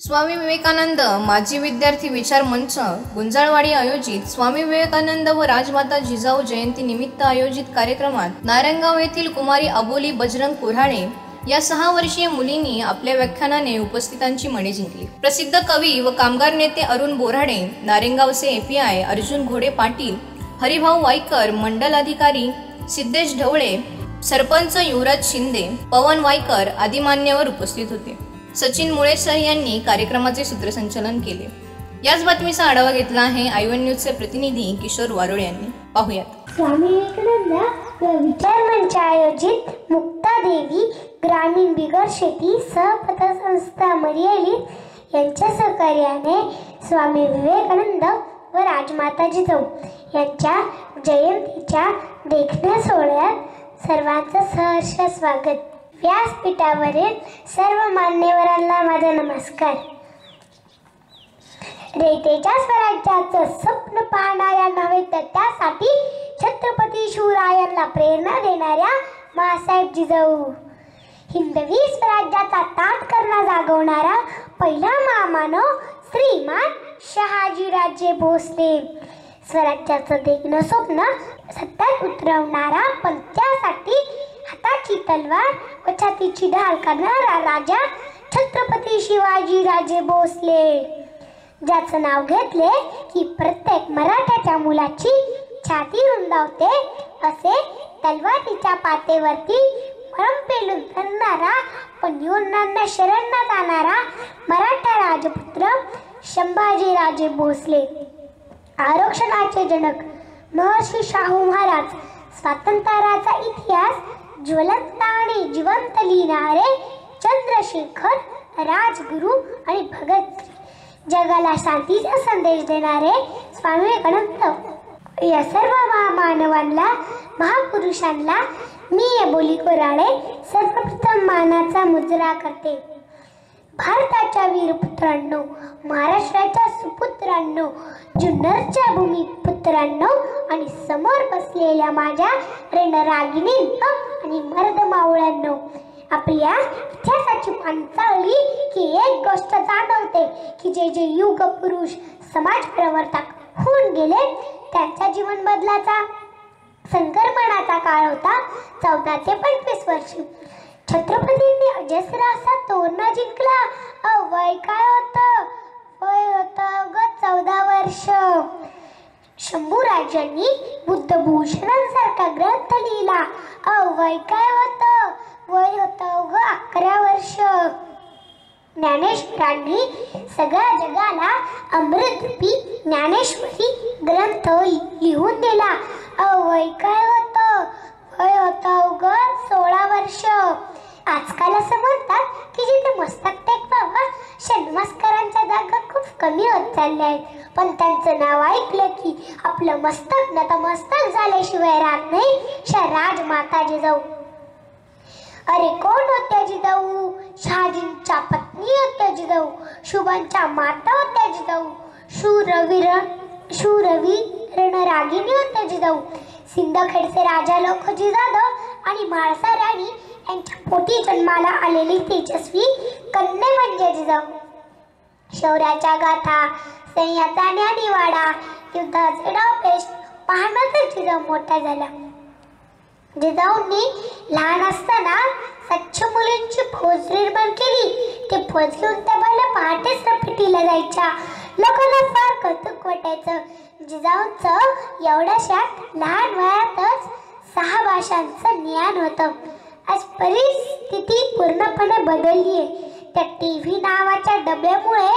स्वामी विवेकानंद माजी विद्यार्थी विचार मंच गुंजाळवाडी आयोजित स्वामी विवेकानंद व राजमाता जिजाऊ जयंती निमित्त आयोजित कार्यक्रमात नारायणगाव येथील कुमारी अबोली बजरंग कुऱ्हाडे या सहा वर्षीय मुलींनी आपल्या व्याख्यानाने उपस्थितांची मने जिंकली. प्रसिद्ध कवी व कामगार नेते अरुण बोराडे नारेंगावचे एपीआय अर्जुन घोडे पाटील हरिभाऊ वाईकर मंडल अधिकारी सिद्धेश ढवळे सरपंच युवराज शिंदे पवन वायकर आदी मान्यवर उपस्थित होते. सचिन मुळे सर यांनी कार्यक्रमाचे सूत्रसंचालन केले. याच बातमीचा आढावा घेतला आहे आयवन न्यूजचे प्रतिनिधी किशोर वारोळे यांनी. पाहुयात. स्वामी विवेकानंद विचार मंच आयोजित मुक्तादेवी ग्रामीण बिगर शेती सहपतसंस्था मर्यादित यांच्या सहकार्याने स्वामी विवेकानंद व राजमाता जिजाऊ यांच्या जयंतीच्या देखण्या सोहळ्यात सर्वांचं सहर्ष स्वागत. व्यासपीठावरील सर्व मान्यवरांना माझा नमस्कार. रेतेच्या स्वराज्याचं स्वप्न पाहणाऱ्या नव्हे तर त्यासाठी छत्रपती शिवरायांना प्रेरणा देणाऱ्या मासाहेब जिजाऊ हिंदवी स्वराज्याचा ताट करणा जागवणारा पहिला महामानव श्रीमान शहाजीराजे भोसले. स्वराज्याचं देखणं स्वप्न सत्यात उतरवणारा पण त्यासाठी हाताची तलवार व छातीची ढाल करणारा राजा छत्रपती शिवाजी राजे भोसले. ज्याचं नाव घेतले की प्रत्येक मराठ्याच्या मुलाची छाती रुंदावते असे तलवारीच्या पातेवरती मरम पेलून करणारा पण युनांना शरण जाणारा मराठा राजपुत्र संभाजी राजे भोसले. आरक्षणाचे जनक महर्षी शाहू महाराज स्वातंत्र्याचा इतिहास ज्वलंत आणि जिवंत लिहिणारे चंद्रशेखर राजगुरू आणि भगत. जगाला शांतीचा संदेश देणारे स्वामी विवेकानंद. या सर्व महामानवांना महापुरुषांना मी या बोली कोराडे सर्वप्रथम मानाचा मुजरा करते. भारताच्या वीरपुत्रांनो महाराष्ट्राच्या सुपुत्रांनो जुन्नरच्या भूमिपुत्रांनो आणि समोर बसलेल्या माझ्या रणरागिणींनो आणि मर्द मावळ्यांनो आपल्या इतिहासाची पांचाळली की एक गोष्ट जाणवते की जे जे युग पुरुष समाज प्रवर्तक होऊन गेले त्यांच्या जीवन बदलाचा संक्रमणाचा काळ होता चौदा ते पंचवीस वर्ष. छत्रपतींनी अजस्र तोरणा जिंकला. वय काय होतं? वय होतं ग चौदा वर्ष. शंभू राजांनी बुद्धभूषणांसारखा ग्रंथ लिहिला. वय काय होतं? वय होतं ग अकरा वर्ष. ज्ञानेश्वरांनी सगळ्या जगाला अमृतरूपी ज्ञानेश्वरी ग्रंथ लिहून दिला. वय काय होतं? वय होतं ग सोळा वर्ष. आजकाल असं म्हणतात की जिथे मस्तक टेकवावं षण्मस्करांच्या जागा खूप कमी होत चालल्या आहेत. पण त्यांचं नाव ऐकलं की आपलं मस्तक ना तर मस्तक झाल्याशिवाय राग नाही शराज माता जिजाऊ अरे कोण होत्या जिजाऊ? शहाजींच्या पत्नी होत्या जिजाऊ. शुभांच्या माता होत्या जिजाऊ. शूरवीर शूरवी रणरागिणी होत्या जिजाऊ. सिंदखेडचे राजा लोखजी जाधव आणि म्हाळसा राणी यांच्या पोटी जन्माला आलेली तेजस्वी कन्या म्हणजे जिजाऊ शौर्याच्या गाथा सैन्याचा ज्ञानीवाडा युद्धाचे डावपेश पाहणं जिजाऊ मोठ्या झाल्या जिजाऊंनी लहान असताना स्वच्छ मुलींची फौज निर्माण केली. ते फौज घेऊन त्या मला पहाटेच रपिटीला जायच्या. लोकांना फार कौतुक वाटायचं. जिजाऊंचं एवढ्याशा लहान वयातच सहा भाषांचं ज्ञान होतं. आज परिस्थिती पूर्णपणे बदलली आहे. त्या टी व्ही नावाच्या डब्यामुळे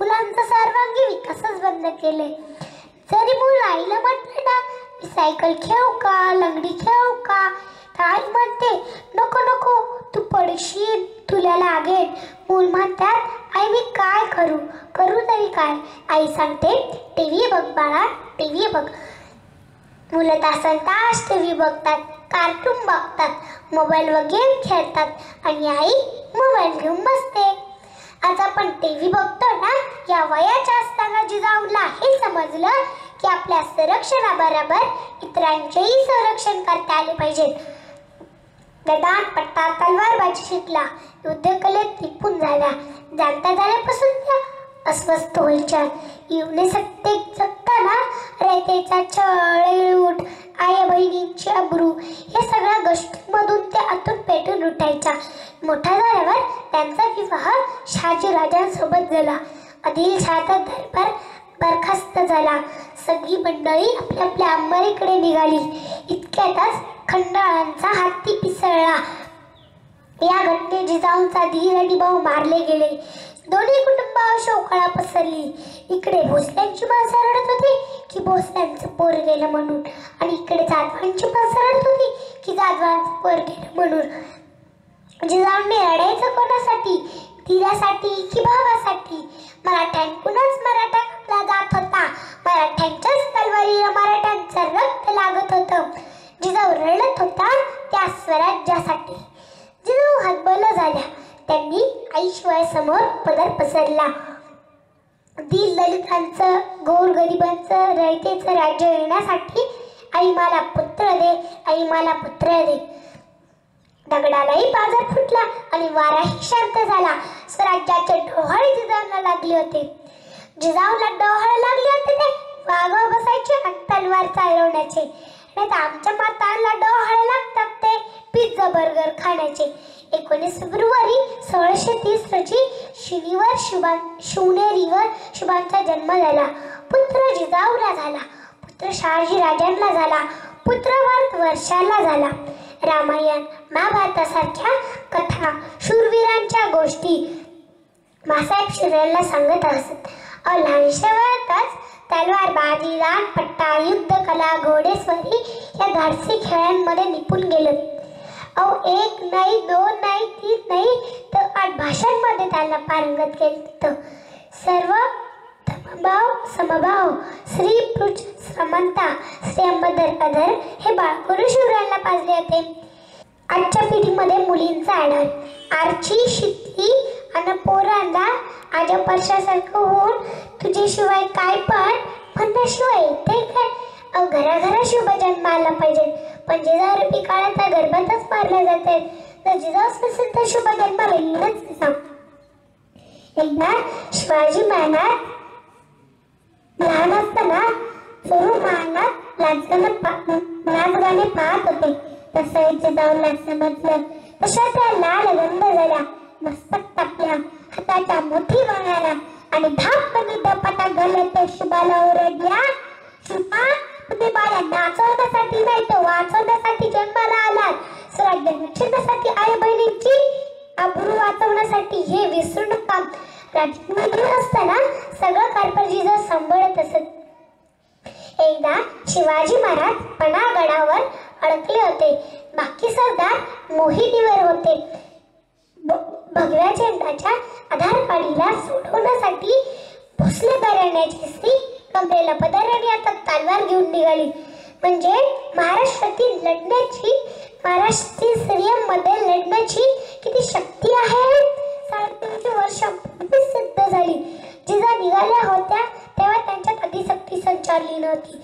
मुलांचा सर्वांगी विकासच बंद केले जरी मूल आईला म्हटलं ना मी सायकल खेळू का? लंगडी खेळू का? आई म्हणते नको नको. तू पडशील तुला लागेल. मूल म्हणतात आई मी काय करू? करू तरी काय? आई सांगते टी व्ही बघ बाळा टी व्ही बघ. मुलं तासन तास टी व्ही बघतात कार्टून बघतात मोबाईलवर गेम खेळतात आणि आई मोबाईल घेऊन बसते. आज आपण टी व्ही बघतो ना या वयाच्या असताना जिजाऊला हे समजलं की आपल्या संरक्षणाबरोबर इतरांचेही संरक्षण करता आले पाहिजेत. गदा पट्टा तलवारबाजी शिकला युद्धकलेत निपुण झाला. जाणता झाल्यापासून त्या अस्वस्थ होईच्या. येऊन सत्तेत जगताना रयतेचा छळ उठ आई बहिणींची अब्रू हे सगळ्या गोष्टींमधून ते आतून पेटून उठायच्या मोठा झाल्यावर त्यांचा विवाह शहाजी राजांसोबत झाला. आदिलशहाचा दरबार बरखास्त झाला. सगळी मंडळी आपल्या आपल्या अंबारीकडे निघाली. इतक्यातच खंडाळांचा हत्ती पिसळला. या घटने जिजाऊंचा धीर आणि भाऊ मारले गेले. दोन्ही कुटुंबावर शोकाळा पसरली. इकडे भोसल्यांची माणसं रडत होती की भोसल्यांचं पोर गेलं म्हणून. आणि इकडे जाधवांची माणसं रडत होती की जाधवांचं पोर गेलं म्हणून. जिजाऊंनी रडायचं कोणासाठी? तिऱ्यासाठी की भावासाठी? मराठ्यांकडूनच मराठा कापला जात होता? मराठ्यांच्याच तलवारीला मराठ्यांचं रक्त लागत समोर पदर पसरला. दीन दलितांचं गोरगरिबांचं रयतेचं राज्य येण्यासाठी आई मला पुत्र दे आई मला पुत्र दे. दगडालाही बाजार फुटला आणि वाराही शांत झाला. स्वराज्याचे डोहाळे जिजाऊला लागले होते. जिजाऊला डोहाळे लागले होते ते वाघ बसायचे आणि तलवार चालवण्याचे. नाही तर आमच्या माताला डोहाळे लागतात ते पिझ्झा बर्गर खाण्याचे. एकोणीस फेब्रुवारी सोळाशे तीस रोजी शिवीवर शुभां शिवनेरीवर शुभांचा जन्म झाला. पुत्र जिजाऊला झाला. पुत्र शहाजी राजांना झाला. पुत्र वर्षाला झाला. रामायण महाभारतासारख्या कथा शूरवीरांच्या गोष्टी मासाहेब शिरेला सांगत असत. अहो लहानशा वयातच तलवार बाजी रान पट्टा युद्ध कला घोडेस्वारी या धाडसी खेळांमध्ये निपुण गेलं. अहो एक नाही दोन नाही तीन नाही तर आठ भाषांमध्ये त्यांना पारंगत केलं तिथं. सर्व समभाव समभाव स्त्री पुरुष समंता श्री अंबदर अधर हे बाळ गुरु शिवरायांना पाजले होते. आजच्या पिढीमध्ये मुलींचा आढळ आरची शितली आणि पोरांना आजा पर्शासारखं होऊन तुझ्याशिवाय काय पण म्हणण्याशिवाय ते काय? अहो घराघरा जन्म आला पाहिजे. पण जिजाऊ रुपी काळात गर्भातच मारल्या जाते. तर जिजाऊ प्रसिद्ध शुभ जन्म सांग एकदा शिवाजी महाराज लहान असताना सुरू महाराज लाचगाने पाहत होते. तसं इथे जाऊन समजलं तशा त्या लाल गंध झाल्या मस्तक टाकल्या हाताच्या मोठी वाळाला आणि धापपणे दपाटा घालत शुभाला ओरडल्या शुभा तुम्ही बाळांना नाचवण्यासाठी नाही तर वाचवण्यासाठी जन्माला आलात. स्वराज्य रक्षणासाठी आई बहिणींची अब्रू वाचवण्यासाठी हे विसरू नका. राजकुमारी असताना सगळं कारभार जर सांभाळत असत. एकदा शिवाजी महाराज पणागडावर अडकले होते. बाकी सरदार मोहिनीवर होते. भगव्या झेंडाच्या आधारकाडीला सोडवण्यासाठी भोसले घराण्याची स्त्री कमरेला पदर आणि आता तलवार घेऊन निघाली. म्हणजे महाराष्ट्रातील लढण्याची महाराष्ट्रातील स्त्रियांमध्ये लढण्याची किती शक्ती आहे? साडेतीनशे वर्षापूर्वी सिद्ध झाली. जिजा निघाल्या होत्या तेव्हा त्यांच्यात अतिशक्ती संचारली नव्हती.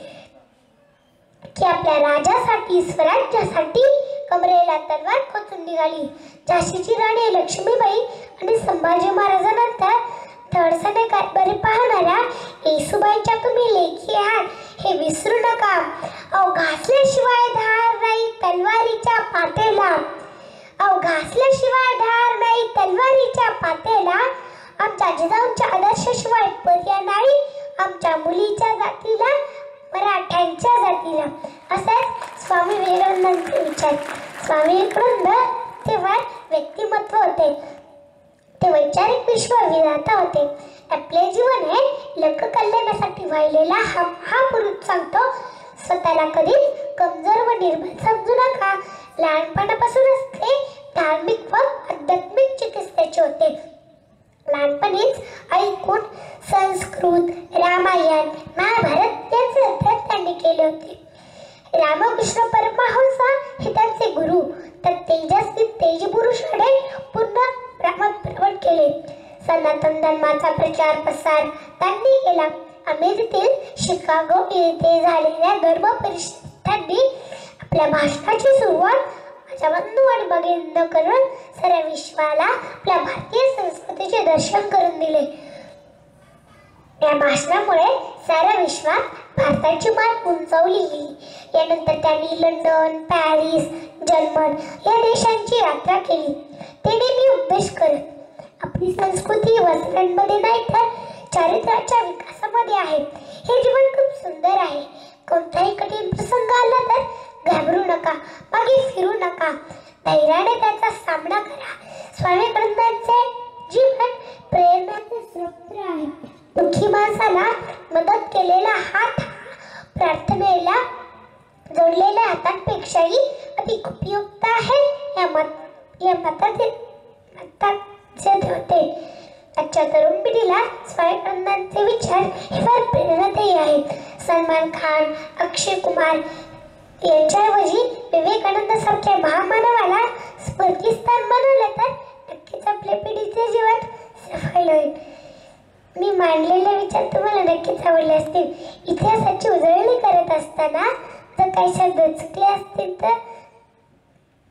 की आपल्या राजासाठी स्वराज्यासाठी कमरेला तलवार खोचून निघाली. झाशीची राणी लक्ष्मीबाई आणि संभाजी महाराजांनंतर थळसने बरे पाहणाऱ्या येसुबाईच्या तुम्ही लेखी आहात हे विसरू नका. अहो घासल्याशिवाय धार नाही तलवारीच्या पातेला. अहो घासल्याशिवाय धार नाही तलवारीच्या पातेला. आमच्या जिजाऊंच्या आदर्शाशिवाय पर्याय नाही आमच्या मुलीच्या जातीला मराठ्यांच्या जातीला. असेच स्वामी विवेकानंदांचे विचार स्वामी विवेकानंद तेव्हा व्यक्तिमत्व होते. ते वैचारिक विश्वविधाता होते. आपले जीवन हे लोक कल्याणासाठी वाहिलेला हा हा पुरुष सांगतो स्वतःला कधीच कमजोर व निर्बल समजू नका. लहानपणापासूनच ते धार्मिक व आध्यात्मिक चिकित्सेचे होते. लहानपणीच ऐकून संस्कृत रामायण महाभारत यांचे अभ्यास त्यांनी केले होते. रामकृष्ण परमहंस हे त्यांचे गुरु. तर तेजस्वी तेजपुरुष पूर्ण केले. सनातन धर्माचा प्रचार प्रसार त्यांनी केला अमेरिकेतील शिकागो येथे झालेल्या गर्भ परिषदांनी आपल्या भाषणाची सुरुवात माझ्या बंधू आणि भगिनी करून साऱ्या विश्वाला आपल्या भारतीय संस्कृतीचे दर्शन करून दिले. या भाषणामुळे साऱ्या विश्वात भारताची मान उंचावली गेली. यानंतर त्यांनी लंडन पॅरिस जर्मन या देशांची यात्रा केली. ते नेहमी उपदेश करत आपली संस्कृती वस्त्रांमध्ये नाही तर चारित्र्याच्या विकासामध्ये आहे. हे जीवन खूप सुंदर आहे. कोणताही कठीण प्रसंग आला तर घाबरू नका मागे फिरू नका. धैर्याने त्याचा सामना करा. स्वामी ग्रंथांचे जीवन प्रेरणाचे स्रोत्र आहे. दुःखी माणसाला मदत केलेला हात प्रार्थनेला जोडलेल्या हातांपेक्षाही अधिक उपयुक्त आहे या मत या मताचे मताचे होते. आजच्या तरुण पिढीला स्वामीप्रंदांचे विचार हे फार प्रेरणादायी आहेत. सलमान खान अक्षय कुमार यांच्याऐवजी विवेकानंद सारख्या महामानवाला स्मृतीस्थान बनवलं तर नक्कीच आपल्या पिढीचे जीवन सफल होईल. मी मांडलेले विचार तुम्हाला नक्कीच आवडले असतील. इतिहासाची उजळणी करत असताना जर काही शब्द चुकले असतील तर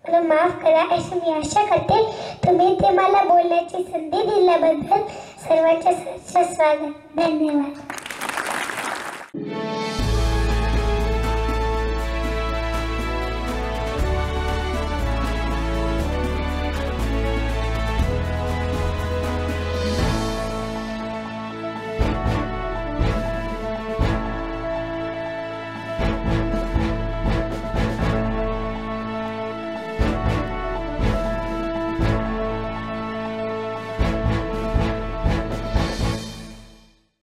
मला माफ करा अशी मी आशा करते. तुम्ही ते मला बोलण्याची संधी दिल्याबद्दल सर्वांच्या स्वागत. धन्यवाद.